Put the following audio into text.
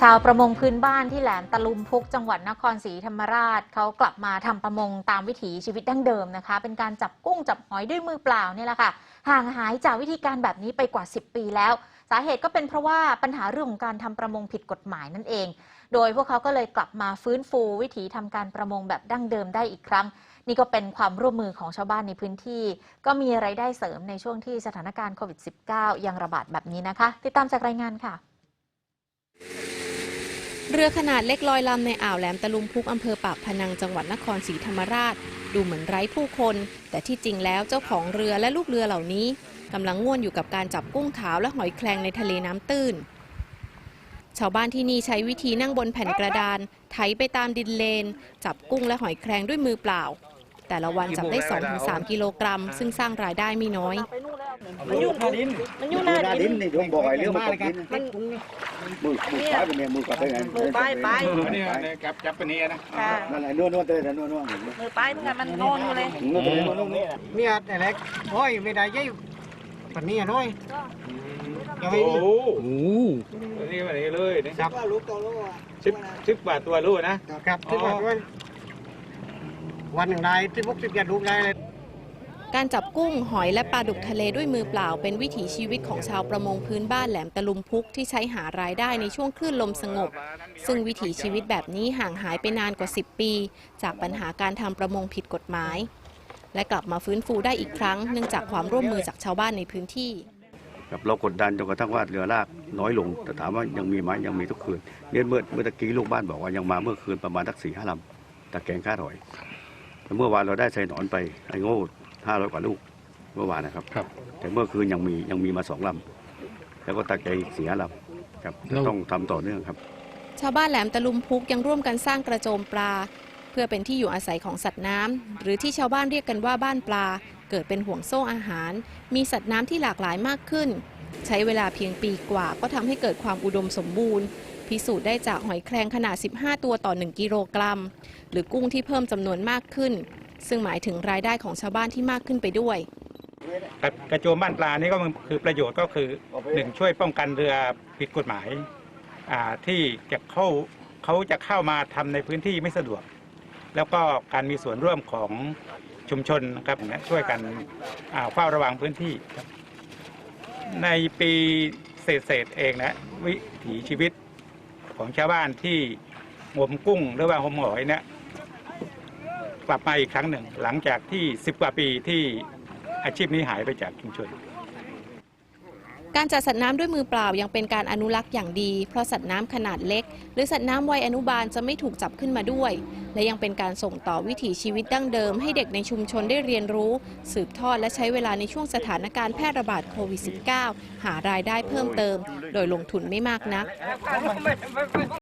ชาวประมงพื้นบ้านที่แหลมตะลุมพุกจังหวัดนครศรีธรรมราชเขากลับมาทำประมงตามวิถีชีวิตดั้งเดิมนะคะ เป็นการจับกุ้งจับหอยด้วยมือเปล่าเนี่ยแหละค่ะ ห่างหายจากวิธีการแบบนี้ไปกว่า 10 ปีแล้ว สาเหตุก็เป็นเพราะว่าปัญหาเรื่องของการทำประมงผิดกฎหมายนั่นเอง โดยพวกเขาก็เลยกลับมาฟื้นฟูวิถีทำการประมงแบบดั้งเดิมได้อีกครั้ง นี่ก็เป็นความร่วมมือของชาวบ้านในพื้นที่ ก็มีไรายได้เสริมในช่วงที่สถานการณ์โควิด -19 ยังระบาดแบบนี้นะคะ ติดตามจากรายงานค่ะ เรือขนาดเล็กลอยลำในอ่าวแหลมตะลุมพุกอำเภอปากพนังจังหวัดนครศรีธรรมราช ดูเหมือนไร้ผู้คน แต่ที่จริงแล้วเจ้าของเรือและลูกเรือเหล่านี้กำลังง่วนอยู่กับการจับกุ้งขาวและหอยแครงในทะเลน้ำตื้น ชาวบ้านที่นี่ใช้วิธีนั่งบนแผ่นกระดาน ไถไปตามดินเลน จับกุ้งและหอยแครงด้วยมือเปล่า แต่ละวันจับได้ 2-3 กิโลกรัม ซึ่งสร้างรายได้ไม่น้อย มันอยู่หน้าดิน มันอยู่หน้าดินนี่ผมบอกไอ้เรื่องมันตกดินมันมือมือซ้ายเป็นไงมือกับเป็นไงมือไปไปนี่เนี่ยจับจับปนี้นะค่ะนั่นแหละนวดนวดเตยนวดนวดมือไปเหมือนกันมันนอนอยู่เลยนวดเตยนวดนวดนี่เนี่ยแต่เล็กโอ้ยไม่ได้ยี่ปันนี้น้อยยังโอ้ไม่โหนี่มานี่เลยนี่จับสิบสิบบาทตัวรู้นะกับที่ว่าด้วยวันหนึ่งได้ที่พกสิบเจ็ดลูกได้เลย การจับกุ้งหอยและปลาดุกทะเลด้วยมือเปล่า เป็นวิถีชีวิตของชาวประมงพื้นบ้านแหลมตะลุมพุกที่ใช้หารายได้ในช่วงคลื่นลมสงบ ซึ่งวิถีชีวิตแบบนี้ห่างหายไปนานกว่า 10 ปี จากปัญหาการทำประมงผิดกฎหมาย และกลับมาฟื้นฟูได้อีกครั้งเนื่องจากความร่วมมือจากชาวบ้านในพื้นที่ครับเรากดดันจนกระทั่งว่าเรือลากน้อยลง แต่ถามว่ายังมีไหมยังมีทุกคืนเนี่ยเมื่อเมื่อตะกี้ลูกบ้านบอกว่ายังมาเมื่อคืนประมาณสักสี่ห้าลำตะแกงค่าถอยแต่เมื่อวานเราได้ใส่หนอนไปไอ้โง่ ห้าร้อยกว่าลูกเมื่อวานนะครับ แต่เมื่อคืนยังมียังมีมาสองลำแล้วก็ตะแกรงอีกสี่ห้าลำครับจะต้องทำต่อเนื่องครับ ชาวบ้านแหลมตะลุมพุกยังร่วมกันสร้างกระโจมปลา เพื่อเป็นที่อยู่อาศัยของสัตว์น้ำหรือที่ชาวบ้านเรียกกันว่าบ้านปลา เกิดเป็นห่วงโซ่อาหาร มีสัตว์น้ำที่หลากหลายมากขึ้น ใช้เวลาเพียงปีกว่าก็ทำให้เกิดความอุดมสมบูรณ์ พิสูจน์ได้จากหอยแครงขนาด 15 ตัวต่อ 1 กิโลกรัม หรือกุ้งที่เพิ่มจำนวนมากขึ้นซึ่งหมายถึงรายได้ของชาวบ้านที่มากขึ้นไปด้วย กระโจมบ้านปลานี่ก็คือประโยชน์ก็คือหนึ่งช่วยป้องกันเรือผิดกฎหมายที่จะเข้าเขาจะเข้ามาทำในพื้นที่ไม่สะดวก แล้วก็การมีส่วนร่วมของชุมชนนะครับช่วยกันเฝ้าระวังพื้นที่ ในปีเศษๆเองนะวิถีชีวิตของชาวบ้านที่งมกุ้งหรือว่างมหอยเนี่ย กลับมาอีกครั้งหนึ่ง หลังจากที่ 10 กว่าปีที่อาชีพนี้หายไปจากชุมชน การจัดสัตว์น้ำด้วยมือเปล่ายังเป็นการอนุรักษ์อย่างดี เพราะสัตว์น้ำขนาดเล็ก หรือสัตว์น้ำวัยอนุบาลจะไม่ถูกจับขึ้นมาด้วย และยังเป็นการส่งต่อวิถีชีวิตดั้งเดิม ให้เด็กในชุมชนได้เรียนรู้ สืบทอดและใช้เวลาในช่วงสถานการณ์แพร่ระบาดโควิด -19 หารายได้เพิ่มเติม โดยลงทุนไม่มากนัก